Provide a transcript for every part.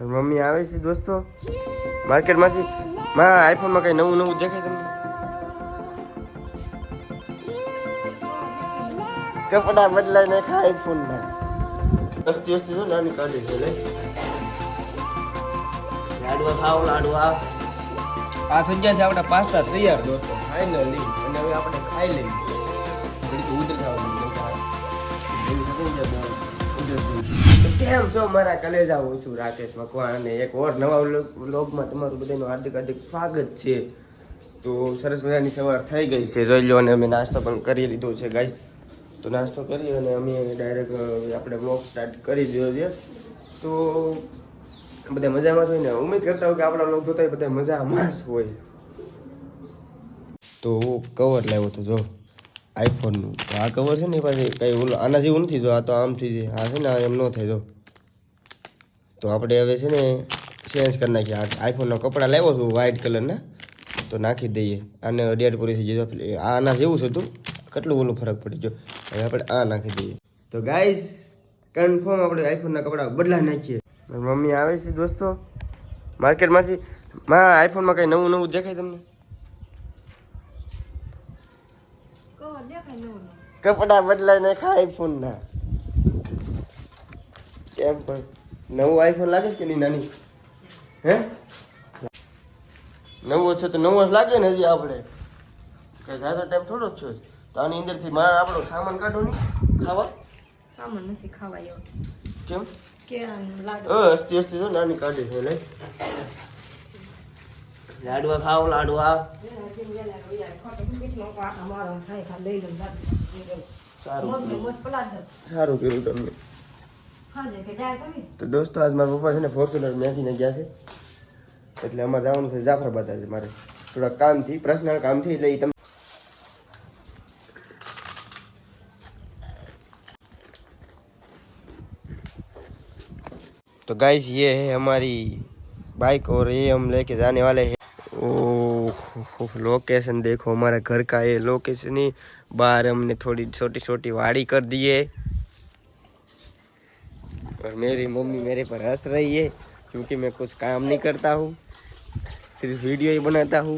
Mummy આવે છે દોસ્તો. માર્કેટમાંથી માં આઈફોનમાં કઈ નવું નવું દેખાય તમને? કપડા બદલાય ને ખા આઈફોન ના અસ્તી અસ્તી તો નાની કાઢી છે, લે. લાડવા ખાવ લાડવા. આ થઈ ગયા છે આપણા પાસ્તા તૈયાર, દોસ્તો. ફાઇનલી અને હવે આપણે ખાઈ લઈએ. તો ઉધર ખાવાનું કેમ છો? મારા કલેજા હું છું, રાકેશ મકવાણ અને એક ઓર નવા વ્લોગમાં તમારું બધાનું હાર્દિક હાર્દિક સ્વાગત છે. તો સરસ મજાની સવાર થઈ ગઈ છે. જોઈ લો અને અમે નાસ્તો પણ કરી લીધો છે ગાઈ તો નાસ્તો કરી અને અમે ડાયરેક્ટ આપણે વ્લોગ સ્ટાર્ટ કરી દીધો છે. તો બધા મજામાં જ હોય ને? ઉમેદ કરતા હોય કે આપણા લોકો જોતા બધા મજામાં જ હોય. તો કવર લાવ્યો તો જો. આઈફોનનું આ કવર છે ને એ પાછી કઈ ઓલું, આના જેવું નથી, જો આ તો આમથી છે આ છે ને આ એમ ન થાય, જો. તો આપણે હવે છે ને ચેન્જ કરી નાખીએ. આ આઈફોનના કપડાં લાવ્યો છું વ્હાઇટ કલરના તો નાખી દઈએ. આને ડેટ પૂરી થઈ જશે આના જેવું છે તું, કેટલું ઓલું ફરક પડી ગયો. હવે આપણે આ નાખી દઈએ. તો ગાઈસ કન્ફર્મ આપણે આઈફોનના કપડાં બદલા નાખીએ. મમ્મી આવે છે, દોસ્તો. માર્કેટમાંથી માં આઈફોનમાં કંઈ નવું નવું દેખાય તમને કવર દેખાય નવું નવું. કપડા બદલાય ને ખા આઈફોન ના કેમ પણ? નવું આઈફોન લાગે કે નહીં નાની? હે? નવો છે તો નવો જ લાગે ને હજી આપણે. કઈ ઝાઝો ટાઈમ થોડો જ છે. તો આની અંદરથી મારે આપણો સામાન કાઢો નહીં ખાવા? સામાન નથી ખાવા એવો કેમ? કે લાડુ. અસ્તી હસ્તી તો નાની કાઢી છે લઈ લાડવા ખાવ લાડવા સારું કર્યું. સારું કર્યું તમને તો દોસ્તો આજ મારા પપ્પા છે ને ફોર્ચ્યુનર મેકીને ગયા છે એટલે અમારે જવાનું છે જાફરાબાદ આજે મારે થોડા કામથી પર્સનલ કામથી એટલે ઈ તમે तो गाइस ये है हमारी बाइक और ये हम लेके जाने वाले हैं ओह लोकेशन देखो हमारा घर का ये लोकेशन ही बाहर हमने थोड़ी छोटी छोटी वाड़ी कर दी है और मेरी मम्मी मेरे पर हंस रही है क्योंकि मैं कुछ काम नहीं करता हूँ सिर्फ वीडियो ही बनाता हूँ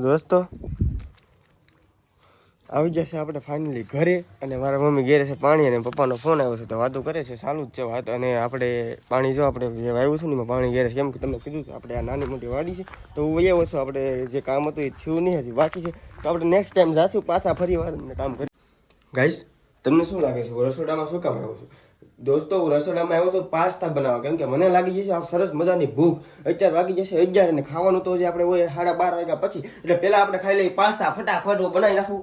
દોસ્તો? આવી જશે આપણે ફાઇનલી ઘરે અને મારા મમ્મી ઘેરે છે પાણી અને પપ્પાનો ફોન આવ્યો છે તો વાતો કરે છે, ચાલુ જ છે વાત. અને આપણે પાણી જો આપણે જે વાવ્યું છે ને એમાં પાણી ઘેરે છે. કેમ કે તમને કીધું છે, આપણે આ નાની મોટી વાડી છે. તો હું એ ઓછું આપણે જે કામ હતું એ થયું નહીં, હજી બાકી છે. તો આપણે નેક્સ્ટ ટાઈમ જાશું, પાછા ફરી વાર કામ કરી. ગાઈશ તમને શું લાગે છે? રસોડામાં શું કામ આવ્યું છું? દોસ્તો, હું રસોડામાં આવ્યો તો પાસ્તા બનાવવા. કેમ કે મને લાગી જશે આ સરસ મજાની ભૂખ. અત્યારે વાગી જશે અગિયાર અને ખાવાનું તો જે આપણે હોય સાડા બાર વાગ્યા પછી. એટલે પહેલાં આપણે ખાઈ લઈએ પાસ્તા, ફટાફટ બનાવી નાખું.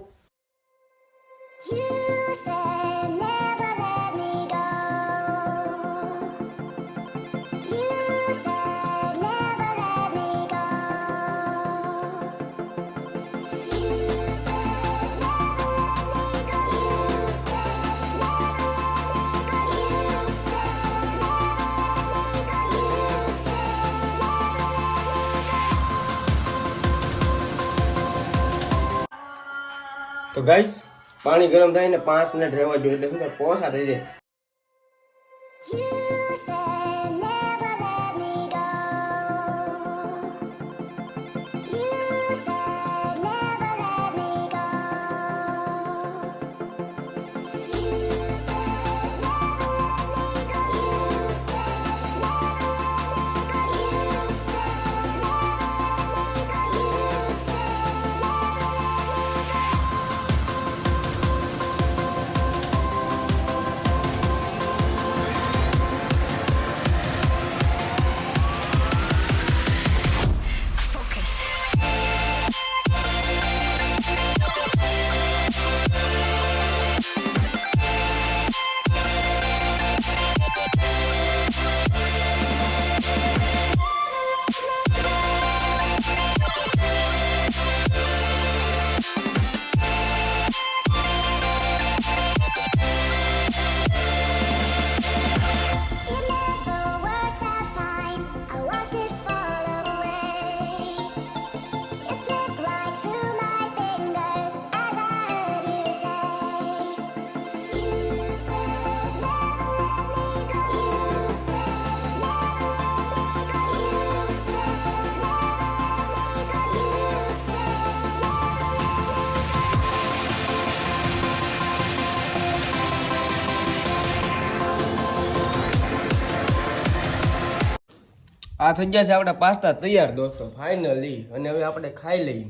તો ગાઈસ, પાણી ગરમ થાય ને પાંચ મિનિટ રહેવા જોઈએ એટલે શું પોસા થઈ જાય. આ થઈ ગયા છે આપણા પાસ્તા તૈયાર દોસ્તો ફાઇનલી અને હવે આપણે ખાઈ લઈએ.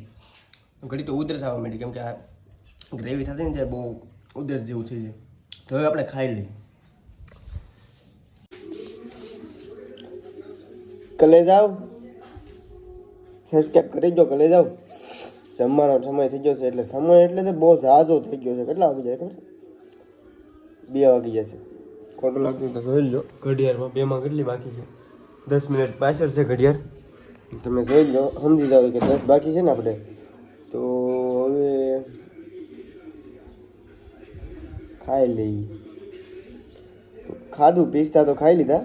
ઘડી તો ઉધરસ આવવા માંડી કેમ કે આ ગ્રેવી થતી ને ત્યારે બહુ ઉધરસ જેવું થઈ જાય. તો હવે આપણે ખાઈ લઈએ. કલે જાવ? સબસ્ક્રાઈબ કરી દો કલે જાવ? જમવાનો સમય થઈ ગયો છે એટલે સમય એટલે તો બહુ ઝાઝો થઈ ગયો છે. કેટલા વાગી જાય ખબર છે? બે વાગી જશે ખોટું લાગતું તો જોઈ લો ઘડિયાળમાં બેમાં કેટલી બાકી છે? દસ મિનિટ પાછળ છે ઘડિયાળ. તમે જોઈ લો સમજી જાઓ કે દસ બાકી છે ને આપણે. તો હવે ખાઈ લઈ. ખાધું પીસતા તો ખાઈ લીધા.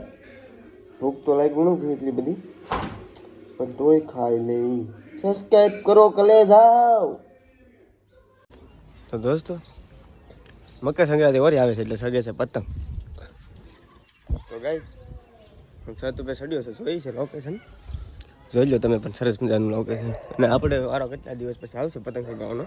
ભૂખ તો લાગી નથી એટલી બધી. પણ તોય ખાઈ લઈ. સબસ્ક્રાઈબ કરો કલે જાઓ તો દોસ્તો મકર સંક્રાંતિ વળી આવે છે એટલે સગે છે પતંગ. તો ગાઈ ઉપર ચડ્યો છે જોઈ છે લોકેશન જોઈ લો તમે પણ સરસ મજાનું લોકેશન અને આપણે વારો કેટલા દિવસ પછી આવશે પતંગ ચગાવવાનો?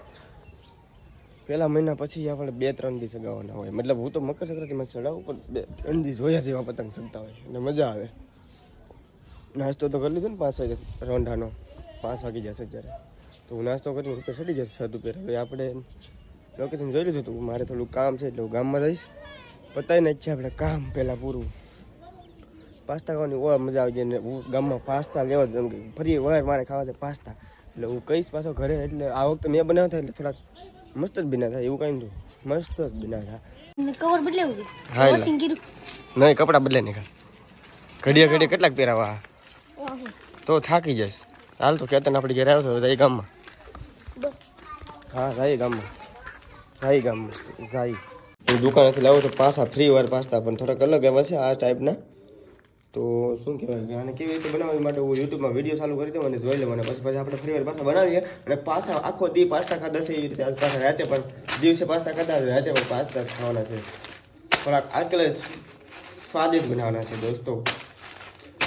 પહેલા મહિના પછી આપણે બે ત્રણ દિવસ ચગાવવાના હોય. મતલબ હું તો મકર સંક્રાંતિમાં ચડાવું પણ બે ત્રણ દિવસ જોયા જેવા પતંગ ચગતા હોય. અને મજા આવે. નાસ્તો તો કરી લીધો ને પાંચ વાગે રોંઢાનો. પાંચ વાગી જશે ત્યારે તો હું નાસ્તો કરીને રૂપિયા ચડી જશે સાત રૂપિયા હવે આપણે લોકેશન જોઈ લીધું હતું મારે થોડું કામ છે એટલે હું ગામમાં જઈશ. પતાવીને જ છે આપણે કામ પહેલાં પૂરું. પાસ્તા ખાવાની ઓર મજા આવી જાય ને હું ગામમાં પાસ્તા લેવા જ કે ફરી વગર મારે ખાવા છે પાસ્તા. એટલે હું કહીશ પાછો ઘરે એટલે આ વખતે મેં બનાવતા એટલે થોડાક મસ્ત જ બિના થાય એવું કાંઈ નહીં મસ્ત જ બિના થાય કવર બદલાવું હા નહીં કપડાં બદલે નહીં ઘડિયા ઘડિયા કેટલાક પહેરાવા. તો થાકી જઈશ. હાલ તો કેતન આપણે ઘરે આવશે જાય ગામમાં. હા જાય ગામમાં. જાય ગામમાં. જાય. હું દુકાનેથી લાવું તો પાસા ફ્રી વાર પાસ્તા પણ થોડાક અલગ એવા છે આ ટાઈપના તો શું કહેવાય? આને કેવી રીતે બનાવવા માટે હું યુટ્યુબમાં વીડિયો ચાલુ કરી દઉં અને જોઈ લઉં અને પછી પછી આપણે ફરી વાર પાસ્તા બનાવીએ અને પાછા આખો દી પાસ્તા ખાધા છે એ રીતે. આજ પાછા રાતે પણ દિવસે પાસ્તા છે, રાતે પણ પાસ્તા ખાવાના છે. થોડાક આજકાલ સ્વાદિષ્ટ બનાવવાના છે દોસ્તો.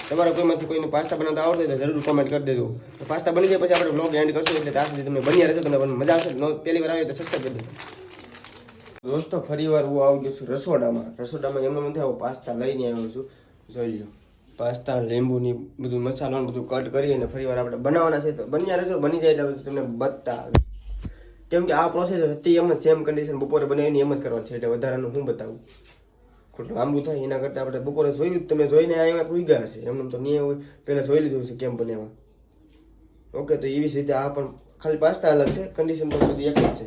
તમારા કોઈમાંથી કોઈને પાસ્તા બનાવતા આવડે તો જરૂર કોમેન્ટ કરી દેજો. તો પાસ્તા બની જાય પછી આપણે બ્લોગ એન્ડ કરશું એટલે ત્યાં સુધી તમને બન્યા રહેશો તમને મજા આવશે. પહેલી વાર આવે તો સબસ્ક્રાઈબ કરી દેજો. દોસ્તો, ફરી વાર હું આવી ગયો છું રસોડામાં. રસોડામાં એમનો નથી આવો પાસ્તા લઈને આવ્યો છું. જોઈ લો પાસ્તા લીંબુની બધું મસાલો બધું કટ કરી અને ફરી વાર આપણે બનાવવાના છે. તો બન્યા રહેશો બની જાય એટલે તમને બતાવે કેમ કે આ પ્રોસેસ હતી એમ જ સેમ કન્ડિશન બપોરે બનાવીને એમ જ કરવાનું છે. એટલે વધારાનું હું બતાવું. ખોટું લાંબુ થાય એના કરતાં આપણે બપોરે જોયું તમે જોઈને આવ્યા પૂઈ ગયા હશે. એમને તો નહીં હોય પહેલાં જોઈ લીધું છે કેમ બનેવા ઓકે તો એવી જ રીતે આ પણ ખાલી પાસ્તા અલગ છે કન્ડિશન તો બધી એક જ છે.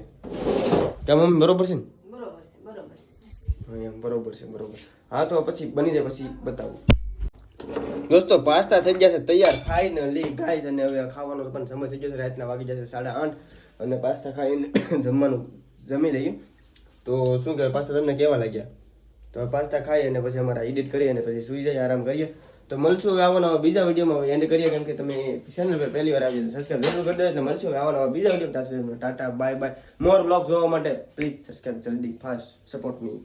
કેમ બરોબર છે ને? બરોબર છે બરોબર છે. બરોબર છે બરોબર. હા તો પછી બની જાય પછી બતાવું. દોસ્તો પાસ્તા થઈ ગયા છે તૈયાર. ફાઇનલી ગાઈઝ અને હવે ખાવાનો પણ સમય થઈ ગયો છે રાતના વાગી જશે સાડા આઠ. અને પાસ્તા ખાઈને જમવાનું જમી લઈએ. તો શું કહેવાય પાસ્તા તમને કેવા લાગ્યા? તો પાસ્તા ખાઈ અને પછી અમારા એડિટ કરીએ અને પછી સુઈ જાય આરામ કરીએ. તો મળશું હવે આવવાના બીજા વિડીયોમાં એન્ડ કરીએ કેમ કે તમે ચેનલ પર પહેલી વાર આવી સબસ્ક્રાઈબ જરૂર કરી દો એટલે મળશું હવે આવવાના બીજા video tata bye bye more blog જોવા માટે પ્લીઝ સબસ્ક્રાઈબ જલ્દી ફાસ્ટ સપોર્ટ મી